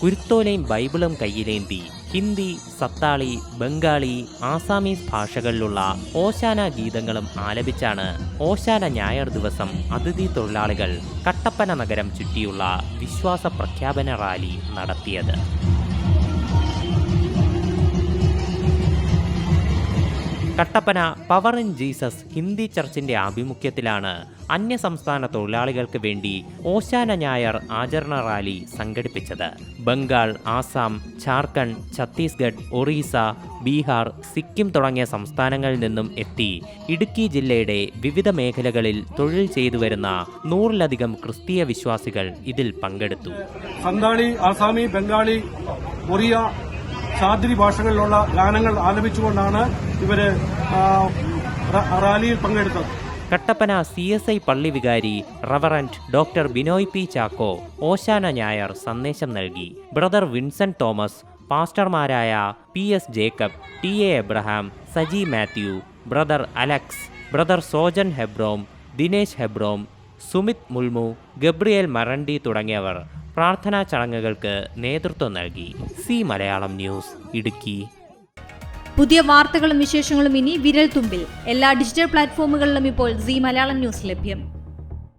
കുരുത്തോലയും ബൈബിളും കയ്യിലേന്തി ഹിന്ദി സത്താളി ബംഗാളി ആസാമീസ് ഭാഷകളിലുള്ള ഓശാന ഗീതങ്ങളും ആലപിച്ചാണ് ഓശാന ഞായർ ദിവസം അതിഥി തൊഴിലാളികൾ കട്ടപ്പന നഗരം ചുറ്റിയുള്ള വിശ്വാസ പ്രഖ്യാപന റാലി നടത്തിയത്. Kattappana power in Jesus Hindi ചർച്ചിന്റെ ആഭിമുഖ്യത്തിലാണ് അന്യസംസ്ഥാന തൊഴിലാളികൾക്ക് വേണ്ടി ഓശാന ഞായർ ആചരണ റാലി സംഘടിപ്പിച്ചത്. ബംഗാൾ ആസാം ജാർഖണ്ഡ് ഛത്തീസ്ഗഡ് ഒറീസ ബീഹാർ സിക്കിം തുടങ്ങിയ സംസ്ഥാനങ്ങളിൽ നിന്നും എത്തി ഇടുക്കി ജില്ലയുടെ വിവിധ മേഖലകളിൽ തൊഴിൽ ചെയ്തു വരുന്ന നൂറിലധികം ക്രിസ്തീയ വിശ്വാസികൾ ഇതിൽ പങ്കെടുത്തു. സന്താളി ആസാമി ബംഗാളി ഒറിയ ചാദ്രി ഭാഷകളിലുള്ള ഗാനങ്ങൾ ആലപിച്ചുകൊണ്ടാണ് ഇവർ റാലിയിൽ പങ്കെടുത്തത്. കട്ടപ്പന സി എസ് ഐ പള്ളി വികാരി reverend doctor Binoy P Chacko ഓശാന ഞായർ സന്ദേശം നൽകി. Brother Vincent Thomas പാസ്റ്റർമാരായ P S Jacob T A Abraham Saji Mathew brother Alex brother Sojan Hembrom Dinesh Hembrom Sumit Murmu Gabriel Marandi തുടങ്ങിയവർ പ്രാർത്ഥനാ ചടങ്ങുകൾക്ക് നേതൃത്വം നൽകി. C Malayalam news Idukki. പുതിയ വാർത്തകളും വിശേഷങ്ങളും ഇനി വിരൽ തുമ്പിൽ എല്ലാ ഡിജിറ്റൽ പ്ലാറ്റ്ഫോമുകളിലും ഇപ്പോൾ സി മലയാളം ന്യൂസ് ലഭ്യം.